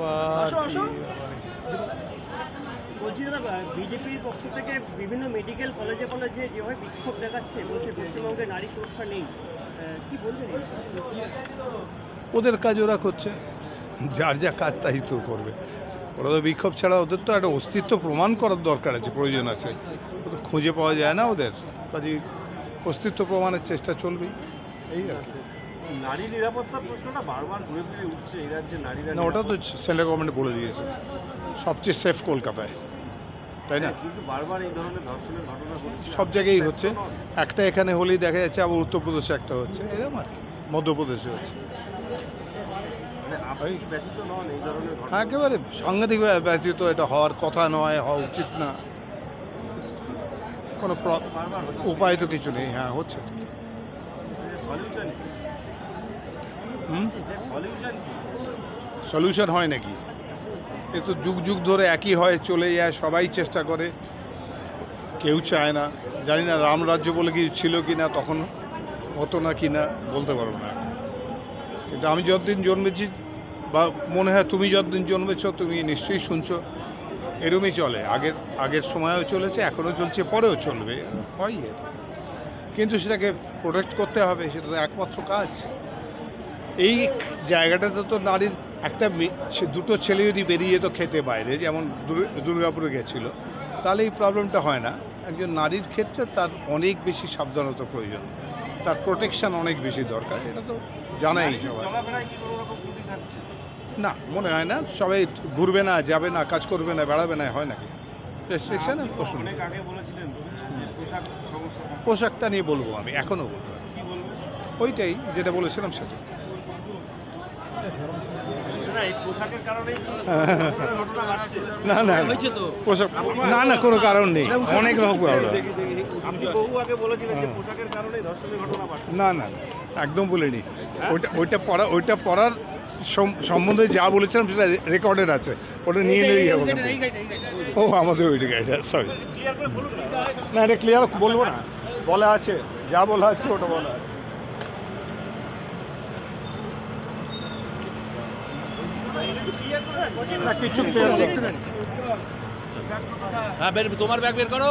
আবার? বলছি দাদা বিজেপির পক্ষ থেকে বিভিন্ন মেডিকেল কলেজে কলেজে যেভাবে বিক্ষোভ দেখাচ্ছে বলছে পশ্চিমবঙ্গে নারী সুরক্ষা নেই। কি বলবেন ওদের কাজ ওরা করছে। যার যা কাজ তাই তো করবে। ওরা তো বিক্ষোভ ছাড়া ওদের তো একটা অস্তিত্ব প্রমাণ করার দরকার আছে প্রয়োজন আছে। খুঁজে পাওয়া যায় না ওদের। কাজে অস্তিত্ব প্রমাণের চেষ্টা চলবেই। এই আর কি। নারী নিরাপত্তার প্রশ্নটা বারবার ঘুরে ফিরে উঠছে এই রাজ্যে নারীরা না ওটা তো সেন্ট্রাল গভর্নমেন্ট বলে দিয়েছে। সবচেয়ে সেফ কলকাতায়। তাই না? কিন্তু বারবার এই ধরনের ধর্ষণের ঘটনা সব জায়গায়ই হচ্ছে। একটা এখানে হলেই দেখা যাচ্ছে আবার উত্তরপ্রদেশে একটা হচ্ছে। এরকম আর কি। মধ্যপ্রদেশে হচ্ছে। মানে একেবারে সাংঘাতিক ব্যতীত এটা হওয়ার কথা নয় হওয়া উচিত না। কোনো উপায় তো কিছু নেই। হ্যাঁ হচ্ছে তো। সলিউশন হয় নাকি? এ তো যুগ যুগ ধরে একই হয়, চলে যায়, সবাই চেষ্টা করে। কেউ চায় না। জানি না রামরাজ্য বলে কি ছিল কি না তখন হতো না কি না বলতে পারব না। কিন্তু আমি যতদিন জন্মেছি, বা মনে হয় তুমি যতদিন জন্মেছ, তুমি নিশ্চয়ই শুনছো। এরমই চলে। আগের আগের সময়ও চলেছে, এখনও চলছে, পরেও চলবে। হয় কিন্তু সেটাকে প্রোটেক্ট করতে হবে, সেটা তো একমাত্র কাজ। এই জায়গাটাতে তো নারীর একটা দুটো ছেলে যদি বেরিয়ে যেত খেতে বাইরে যেমন দুর্গাপুরে গেছিল তাহলে এই প্রবলেমটা হয় না। একজন নারীর ক্ষেত্রে তার অনেক বেশি সাবধানতা প্রয়োজন। তার প্রোটেকশান অনেক বেশি দরকার এটা তো জানাই সবাই না মনে হয় না সবাই ঘুরবে না যাবে না কাজ করবে না বেড়াবে না হয় নাকি? রেস্ট্রিকশন তো। পোশাকটা নিয়ে বলব আমি এখনও বলব। ওইটাই যেটা বলেছিলাম সেটা না এই পোশাকের কারণেই কি ধর্ষণের ঘটনা ঘটছে। না। পোশাক না না কোনো কারণ নেই। অনেক রকম কারণ। আপনি বহু আগে বলেছিলেন যে পোশাকের কারণেই ধর্ষণের ঘটনা বাড়ছে না না একদম বলিনি। ওইটা ওইটা পড়া ওইটা পড়ার সম্বন্ধে যা বলেছিলাম সেটা রেকর্ডেড আছে। ওটা নিয়ে ওখান ও আমাদের ওইটা গাড়িটা সরি না এটা ক্লিয়ার বলব না। বলা আছে যা বলা আছে ওটা বলা আছে। কিছু হ্যাঁ বের তোমার ব্যাগ বের করো।